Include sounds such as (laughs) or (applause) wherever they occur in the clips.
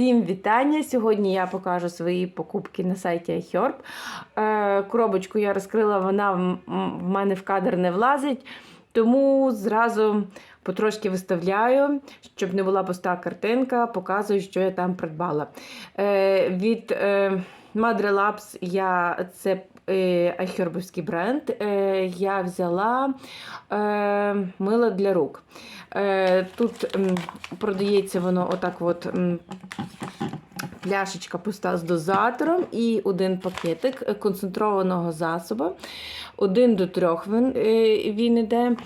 Всім вітання! Сьогодні я покажу свої покупки на сайті iHerb. Е, Коробочку я розкрила, вона в мене в кадр не влазить, тому зразу потрошки виставляю, щоб не була пуста картинка, показую, що я там придбала. Е, Від е, Madre Labs я це е, айхербовський бренд. Е, Я взяла е, мило для рук. Е, Тут продається воно отак от. Пляшечка пуста з дозатором і один пакетик концентрованого засобу. Один до трьох він, е, він іде.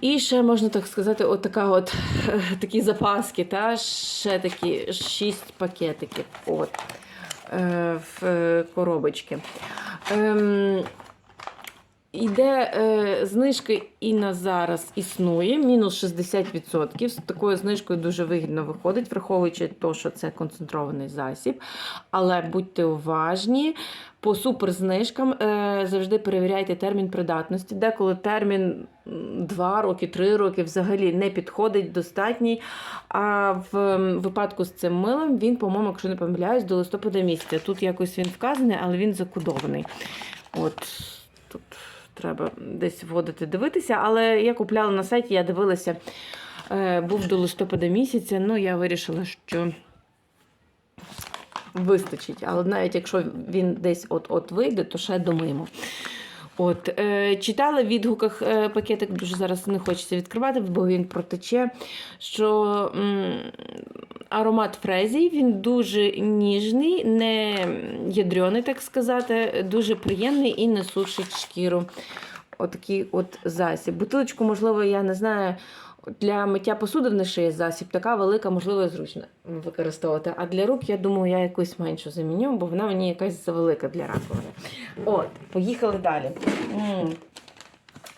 І ще можна так сказати, от така от (laughs) такі запаски, та ще такі шість пакетиків. От, е, в е, коробочки. Іде е, знижка і на зараз існує, мінус 60%. З такою знижкою дуже вигідно виходить, враховуючи те, що це концентрований засіб. Але будьте уважні, по суперзнижкам е, завжди перевіряйте термін придатності. Деколи термін 2 роки, 3 роки взагалі не підходить достатній. А в випадку з цим милом він, по-моєму, якщо не помиляюсь, до листопада місяця. Тут якось він вказаний, але він закодований. От тут треба десь вводити, дивитися. Але я купляла на сайті, я дивилася, е, був до листопада місяця. Ну, я вирішила, що вистачить. Але навіть якщо він десь от-от вийде, то ще думаємо. От, е, читала в відгуках е, пакетик, дуже зараз не хочеться відкривати, бо він протече. Що м, аромат фрезій, він дуже ніжний, не ядрений, так сказати, дуже приємний і не сушить шкіру. Отакий от засіб. Бутилочку, можливо, я не знаю. Для миття посуди в них є засіб, така велика, можливо, і зручно використовувати. А для рук, я думаю, я якусь меншу заміню, бо вона мені якась завелика для раковини. От, поїхали далі. М.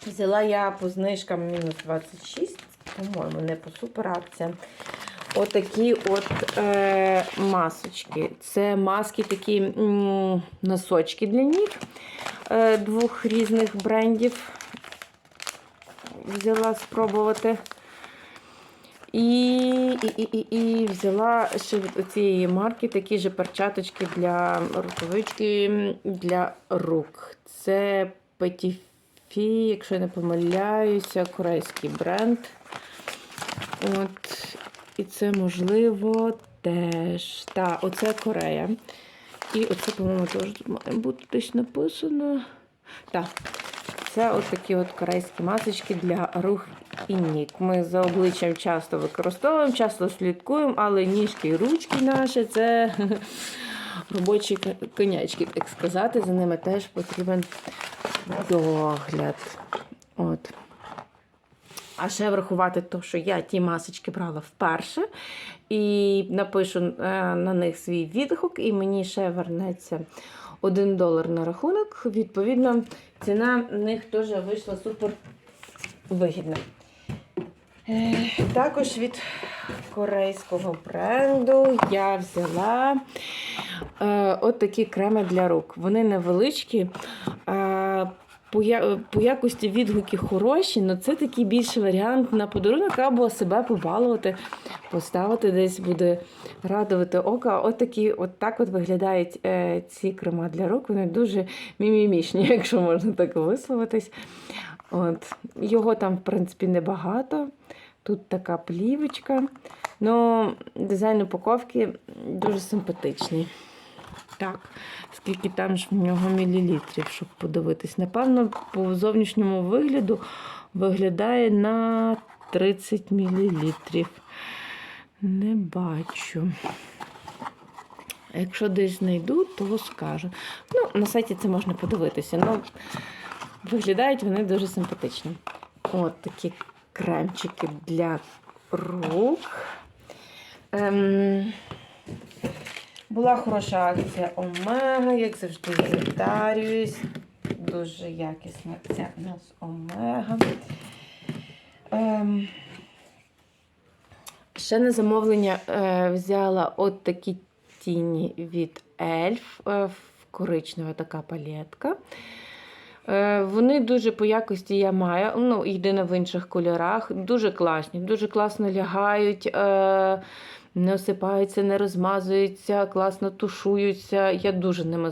Взяла я по знижкам мінус 26, по-моєму, не по суперакціям. Отакі от е, масочки. Це маски такі носочки для ніг е, двох різних брендів. Взяла спробувати. І, і, і, і, взяла ще від цієї марки такі ж перчаточки для рукавички для рук. Це Petitfi, якщо я не помиляюся, корейський бренд. От. І це, можливо, теж. Так, оце Корея. І оце, по-моєму, теж має бути десь написано. Так. Це от такі от корейські масочки для рук і ніг. Ми за обличчям часто використовуємо, часто слідкуємо, але ніжки і ручки наші це (laughs) робочі конячки, так сказати. За ними теж потрібен догляд. От. А ще врахувати те, що я ті масочки брала вперше, і напишу е, на них свій відгук, і мені ще вернеться 1 долар на рахунок. Відповідно, ціна в них теж вийшла супер вигідна. Е, Також від корейського бренду я взяла е, от такі креми для рук. Вони невеличкі. По, я, по якості відгуки хороші, але це такий більший варіант на подарунок або себе побалувати, поставити десь буде радувати око. От такі, от так от виглядають е, ці крема для рук. Вони дуже мімімішні, (laughs) якщо можна так висловитись. От. Його там, в принципі, небагато. Тут така плівочка. Ну, дизайн упаковки дуже симпатичний. Так, скільки там ж в нього мілілітрів, щоб подивитись. Напевно, по зовнішньому вигляду виглядає на 30 мілілітрів. Не бачу. Якщо десь знайду, то скажу. Ну, на сайті це можна подивитися. Ну, виглядають вони дуже симпатично. От такі кремчики для рук. Ем, була хороша акція Омега, як завжди, звертаюсь. Дуже якісна ця у нас Омега. Ем, ще на замовлення е, взяла от такі тіні від Ельф. Е, коричнева така палетка. Е, Вони дуже по якості я маю, ну, єдине в інших кольорах. Дуже класні, дуже класно лягають. Е, не осипаються, не розмазуються, класно тушуються. Я дуже ними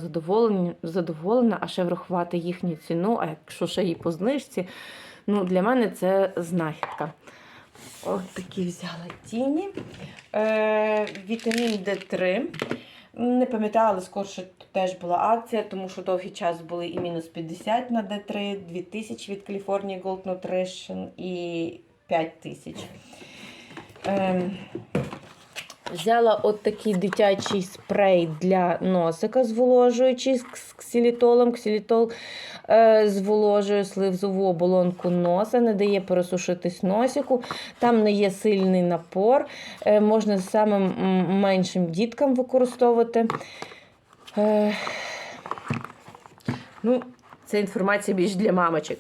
задоволена, а ще врахувати їхню ціну, а якщо ще і по знижці, ну, для мене це знахідка. Ось такі взяла тіні. Е, вітамін D3. Не пам'ятаю, але скорше теж була акція, тому що довгий час були і мінус 50 на D3, 2000 від California Gold Nutrition і 5000. Ем, Взяла от такий дитячий спрей для носика зволожуючий з кс- ксилітолом. Ксилітол е, зволожує слизову оболонку носа, не дає пересушитись носику. Там не є сильний напор. Е, можна самим меншим діткам використовувати. Е, ну, це інформація більш для мамочок.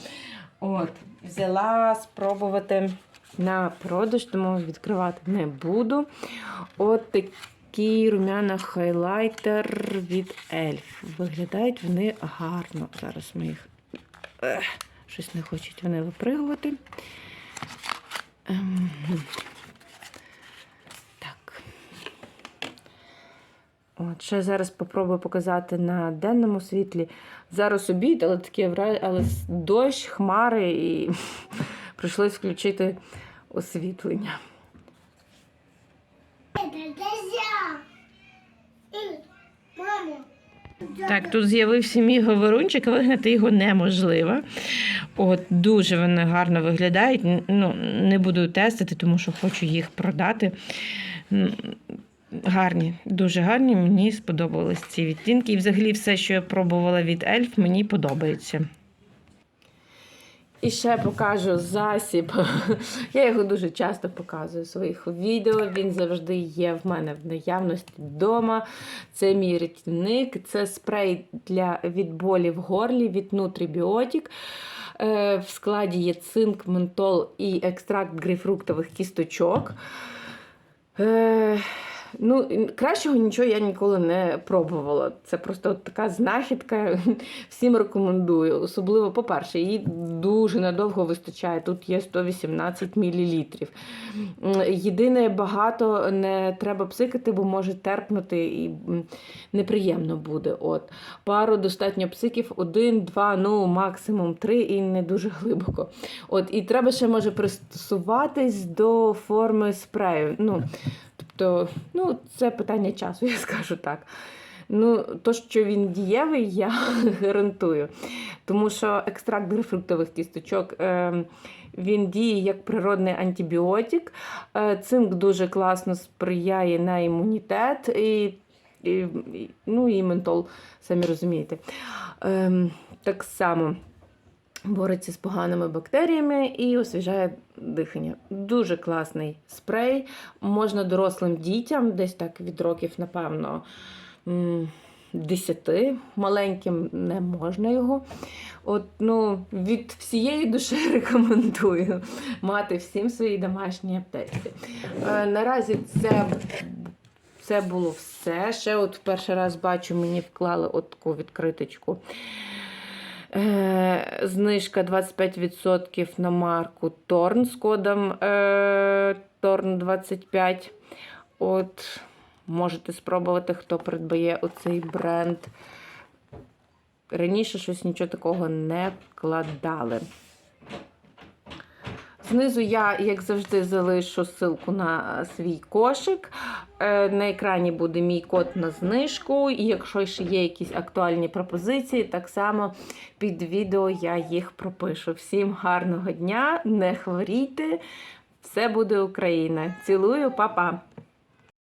(laughs) От, взяла спробувати на продаж, тому відкривати не буду. От такий румяна хайлайтер від Elf. Виглядають вони гарно. Зараз ми їх Ех, щось не хочуть вони випригувати. Ем, Так. От, ще зараз попробую показати на денному світлі. Зараз обід, але вра- але дощ, хмари і (laughs) прийшлось включити освітлення. Так, тут з'явився мій говорунчик, вигнати його неможливо. От, дуже вони гарно виглядають. Ну, не буду тестити, тому що хочу їх продати. Гарні, дуже гарні. Мені сподобались ці відтінки. І взагалі все, що я пробувала від Ельф, мені подобається. І ще покажу засіб. (laughs) Я його дуже часто показую в своїх відео. Він завжди є в мене в наявності вдома. Це мій рятівник, це спрей для від болі в горлі від Nutribiotic. Е, В складі є цинк, ментол і екстракт грейпфруктових кісточок. Ну, кращого нічого я ніколи не пробувала. Це просто така знахідка. (laughs) Всім рекомендую. Особливо, по-перше, її дуже надовго вистачає. Тут є 118 мл. Єдине, багато не треба псикати, бо може терпнути і неприємно буде. От. Пару достатньо псиків, один, два, ну максимум три і не дуже глибоко. От. І треба ще може пристосуватись до форми спрею. Ну, Тобто, ну, це питання часу, (laughs) я скажу так. Ну, то, що він дієвий, я (laughs) гарантую. Тому що екстракт грейпфруктових кісточок е, він діє як природний антибіотик. Е, цинк дуже класно сприяє на імунітет. І, і, ну, і ментол, самі розумієте. Е, так само бореться з поганими бактеріями і освіжає дихання. Дуже класний спрей. Можна дорослим дітям, десь так від років, напевно, 10, маленьким не можна його. От, ну, від всієї душі (laughs) рекомендую мати всім свої домашні аптечці. Е, наразі це, це було все. Ще от перший раз бачу, мені вклали от таку відкриточку. Е, знижка 25% на марку Торн з кодом е, Торн 25. От, можете спробувати, хто придбає оцей бренд. Раніше щось нічого такого не вкладали. Знизу я, як завжди, залишу ссылку на свій кошик. Е, На екрані буде мій код на знижку. І якщо ще є якісь актуальні пропозиції, так само під відео я їх пропишу. Всім гарного дня, не хворійте! Все буде Україна! Цілую, па-па!